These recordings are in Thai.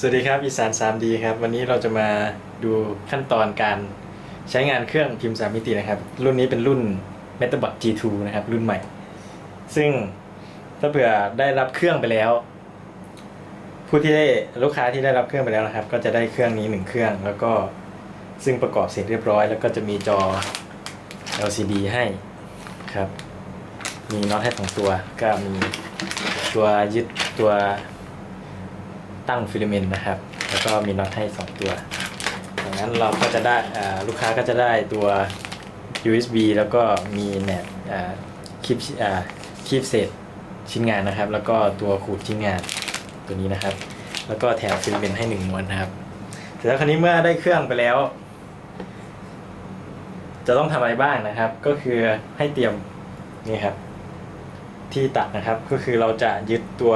สวัสดีครับอีสาน 3D ครับ วันนี้เราจะมาดูขั้นตอนการใช้งานเครื่องพิมพ์3มิตินะครับ รุ่นนี้เป็นรุ่น MetaBot G2 นะครับ รุ่นใหม่ ซึ่งถ้าเผื่อได้รับเครื่องไปแล้ว ผู้ที่ได้ลูกค้าที่ได้รับเครื่องไปแล้วนะครับ ก็จะได้เครื่องนี้หนึ่งเครื่อง แล้วก็ซึ่งประกอบเสร็จเรียบร้อย แล้วก็จะมีจอ LCD ให้ครับ มีน็อตให้สองตัวก็มีตัวยึดตัว ตั้งฟิลาเมนต์นะครับ แล้วก็มีน็อตให้ 2 ตัวดังนั้นเราก็จะได้ลูกค้าก็จะได้ตัว USB แล้วก็มีแหนบคลิปคลิปเศษชิ้นงานนะครับ แล้วก็ตัวขูดชิ้นงานตัวนี้นะครับ แล้วก็แถมฟิลาเมนต์ให้1ม้วนนะครับเสร็จแล้วคราวนี้เมื่อได้เครื่องไปแล้ว จะต้องทำอะไรบ้างนะครับ ก็คือให้เตรียมนี่ครับ ที่ตัดนะครับก็คือเราจะยึดตัว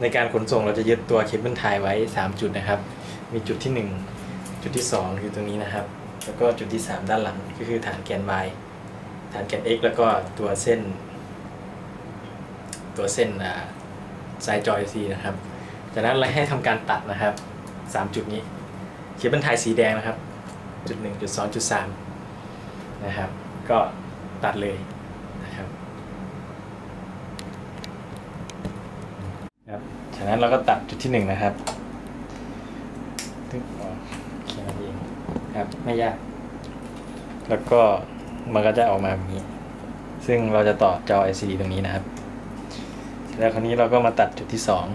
ในการขนส่งเราจะยึดตัวเคเบิลไทยไว้ 3 จุดนะครับ มีจุดที่ 1 จุดที่ 2 คือตรงนี้นะครับ แล้วก็จุดที่ 3 ด้านหลังก็คือฐานแกน y ฐานแกน x แล้วก็ตัวเส้น ตัวเส้นอ่าสายจอย C นะครับ จากนั้นเราให้ทำการตัดนะครับ 3 จุดนี้เคเบิลไทยสีแดงนะครับ จุด1จุด2จุด3นะครับ ก็ตัดเลยนะครับ ครับ จากนั้นเราก็ตัดจุดที่หนึ่งนะครับตึ๊บออกแค่นั้นเองครับไม่ยาก แล้วก็มันก็จะออกมาแบบนี้ ซึ่งเราจะต่อจอ LCD ตรงนี้นะครับ แล้วคราวนี้เราก็มาตัดจุดที่สอง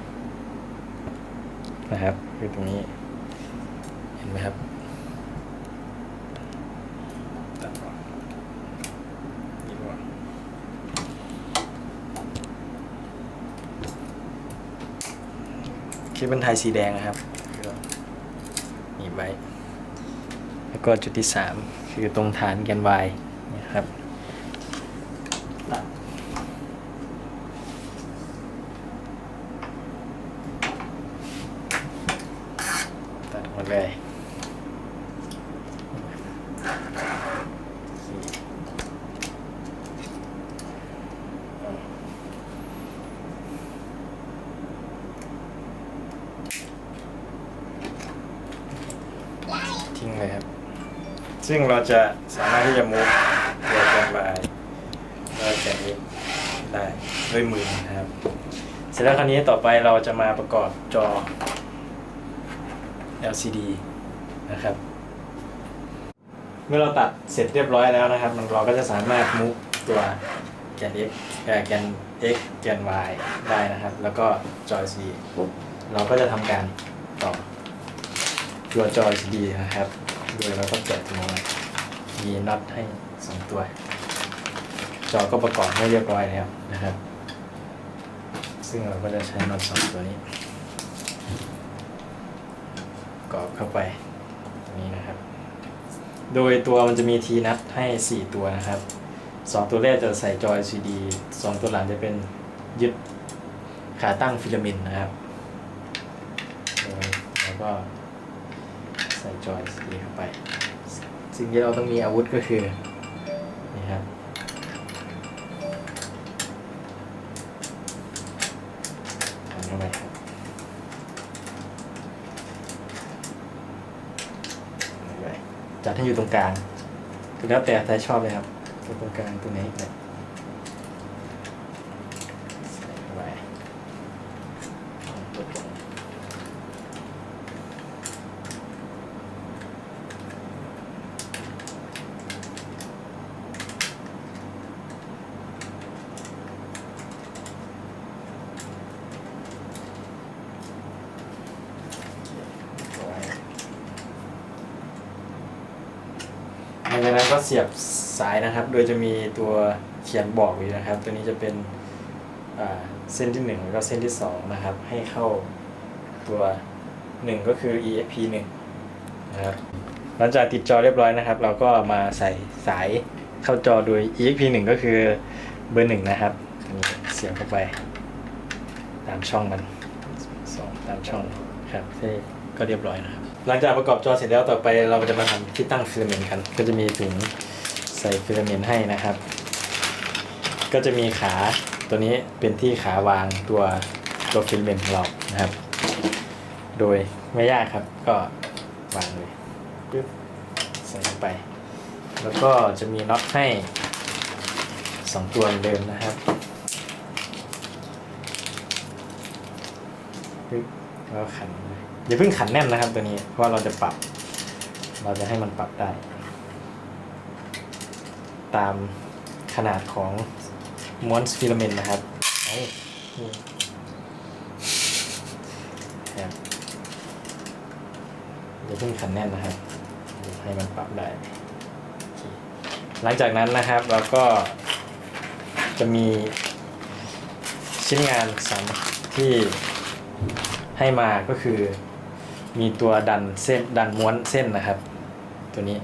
นะครับคือตรงนี้ เห็นไหมครับ ตัดออกนี่ด้วย คิดเปบันไทยสีแดงนะครับหนีบไว้ แล้วก็จุดที่สามคือตรงฐานแกน y นะครับตัดตัดหมดเลยสี่ทิ้งเลยครับ ซึ่งเราจะสามารถที่จะมูฟตัวแกน y แล้วแกน x ได้ด้วยมือนะครับ เสร็จแล้วคราวนี้ต่อไปเราจะมาประกอบจอ LCD นะครับ เมื่อเราตัดเสร็จเรียบร้อยแล้วนะครับ เราก็จะสามารถมุกตัวแกน x แกน x แกน y ได้นะครับ แล้วก็จอ LCD เราก็จะทำการต่อตัวจอ LCD นะครับ โดยเราก็แกะตรงนี้มีน็อตให้สองตัว จอก็ประกอบให้เรียบร้อยแล้วนะครับ ซึ่งเราก็จะใช้น็อตสองตัวนี้กรอบเข้าไปตรงนี้นะครับ โดยตัวมันจะมีทีนัดให้ 4 ตัวนะครับ 2 ตัวแรกจะใส่จอ LCD 2 ตัวหลังจะเป็นยึดขาตั้งฟิลาเมนต์นะครับ แล้วก็ ใส่จอ LCD เข้าไป สิ่งที่เราต้องมีอาวุธก็คือ นี่ครับ ทำเข้าไปครับจัดให้อยู่ตรงกลางคือแล้วแต่ใครชอบเลยครับตรงกลางตรงไหนแบบใส่เข้าไปหลังจา ก็เสียบสายนะครับ โดยจะมีตัวเขียนบอกอยู่นะครับ ตัวนี้จะเป็นเส้นที่หนึ่งแล้วก็เส้นที่สองนะครับ ให้เข้าตัวหนึ่งก็คือ EFP หนึ่งนะครับหลังจากติดจอเรียบร้อยนะครับ เราก็มาใส่สายเข้าจอโดย EXP 1ก็คือเบอร์หนึ่งนะครับอันนี้เสียบเข้าไป ตามช่องมันสองตามช่องครับใช่ก็เรียบร้อยนะครับ หลังจากประกอบจอเสร็จแล้วต่อไปเราจะมาทำที่ตั้งฟิลาเมนต์กัน ก็จะมีถุงใส่ฟิลาเมนต์ให้นะครับ ก็จะมีขาตัวนี้เป็นที่ขาวางตัวตัวฟิลาเมนต์ของเรานะครับ โดยไม่ยากครับก็วางเลยปึ๊บใส่ลงไป แล้วก็จะมีน็อตให้สองตัวเดิมนะครับปึ๊บแล้วขันไว้ อย่าเพิ่งขันแน่นนะครับตัวนี้ เพราะว่าเราจะปรับ เราจะให้มันปรับได้ ตามขนาดของม้วนฟิลาเมนต์นะครับเอ้านี่ครับอย่าเพิ่งขันแน่นนะครับ ให้มันปรับได้ หลังจากนั้นนะครับเราก็จะมีชิ้นงานสามที่ให้มาก็คือ มีตัวดันเส้นดันม้วนเส้นนะครับ ตัวนี้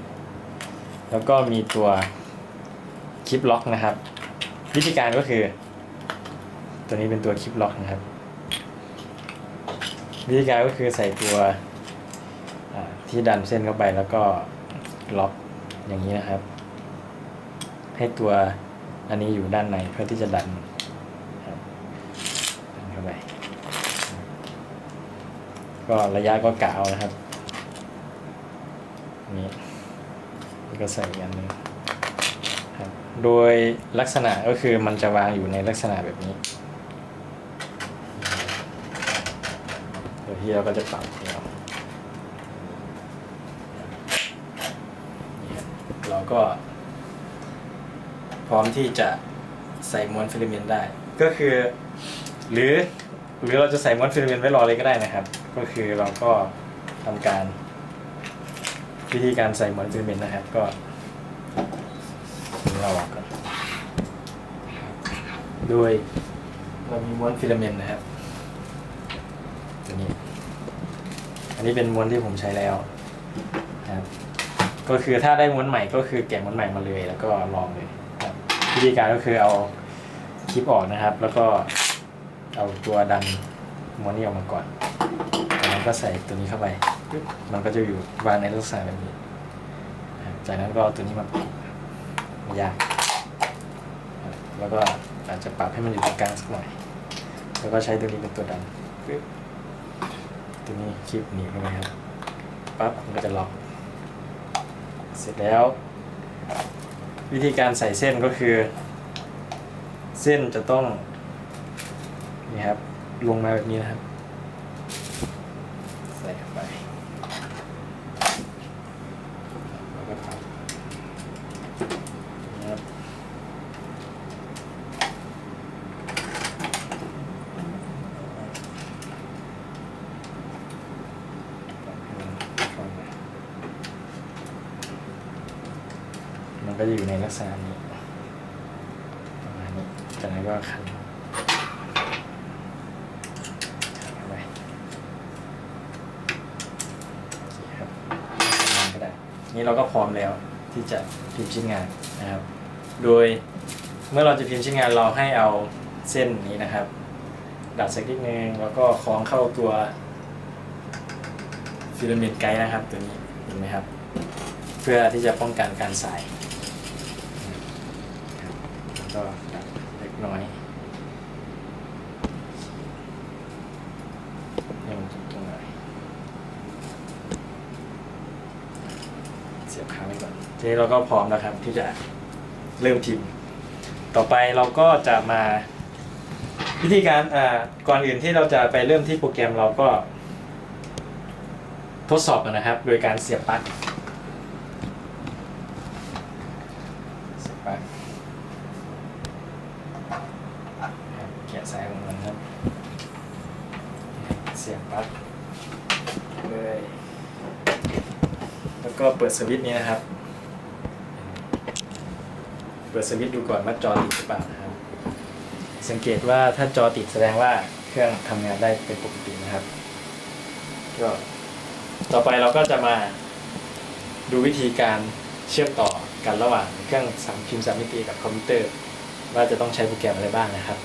แล้วก็มีตัวคลิปล็อกนะครับ วิธีการก็คือ ตัวนี้เป็นตัวคลิปล็อกนะครับ วิธีการก็คือใส่ตัวที่ดันเส้นเข้าไปแล้วก็ล็อกอย่างนี้นะครับ ให้ตัวอันนี้อยู่ด้านในเพื่อที่จะดันครับดันเข้าไป ก็ระยะก็กะเอานะครับ นี่ก็ใส่อีกอันหนึงครับโดยลักษณะก็คือมันจะวางอยู่ในลักษณะแบบนี้เดี๋ยวที่เราก็จะปรับเดียวนี่ครับเราก็ พร้อมที่จะใส่ม้วนฟิลาเมนต์ได้ ก็คือ หรือ หรือเราจะใส่ม้วนฟิลาเมนต์ไว้รอเลยก็ได้นะครับ ก็คือเราก็ทำการวิธีการใส่ม้วนฟิลาเมนต์นะครับ ก็เราออกก่อนโดยเรามีม้วนฟิลาเมนต์นะครับตัวนี้ อันนี้เป็นม้วนที่ผมใช้แล้วนะครับ ก็คือถ้าได้ม้วนใหม่ก็คือแกะม้วนใหม่มาเลย แล้วก็ลองเลยวิธีการก็คือเอาคลิปออกนะครับ แล้วก็ เอาตัวดันม้วนนี้ออกมาก่อนจากนั้นก็ใส่ตัวนี้เข้าไป มันก็จะอยู่วางในลักษณะแบบนี้ จากนั้นก็เอาตัวนี้มาปิดไม่ยาก แล้วก็อาจจะปรับให้มันอยู่ตรงกลางสักหน่อย แล้วก็ใช้ตัวนี้เป็นตัวดันตัวนี้คลิปหนีบเข้าไปครับ ปั๊บมันก็จะล็อก เสร็จแล้ว วิธีการใส่เส้นก็คือ เส้นจะต้อง นี่ครับ ลงมาแบบนี้นะครับ ใส่เข้าไปแล้วก็พับนะครับมันก็จะอยู่ในลักษณะนี้ประมาณนี้จากนั้นก็ขันขันเข้าไปโอเคครับทำก็ได้ นี่เราก็พร้อมแล้วที่จะพิมพ์ชิ้นงานนะครับ โดยเมื่อเราจะพิมพ์ชิ้นงานเราให้เอาเส้นนี้นะครับ ดัดสักนิดนึงแล้วก็คล้องเข้าตัวฟิลาเมนต์ไกด์นะครับ ตัวนี้เห็นไหมครับ เพื่อที่จะป้องกันการสายแล้วก็ดัดเล็กน้อยให้มันตรงๆหน่อยเสียบค้าง ไว้ก่อนทีนี้เราก็พร้อมแล้วครับที่จะเริ่มพิมพ์ ต่อไปเราก็จะมาวิธีการอ่าก่อนอื่นที่เราจะไปเริ่มที่โปรแกรมเราก็ ทดสอบกันนะครับ โดยการเสียบปลั๊กเสียบปลั๊กแกะสายของมันครับเสียบปลั๊กเลย แล้ว ก็เปิดสวิตช์นี้นะครับ เปิดสวิตช์ดูก่อนว่าจอติดหรือเปล่านะครับ สังเกตว่าถ้าจอติดแสดงว่าเครื่องทำงานได้เป็นปกตินะครับ ก็ต่อไปเราก็จะมาดูวิธีการเชื่อมต่อกันระหว่างเครื่องสามพิมพ์สามมิติกับคอมพิวเตอร์ ว่าจะต้องใช้โปรแกรมอะไรบ้างนะครับ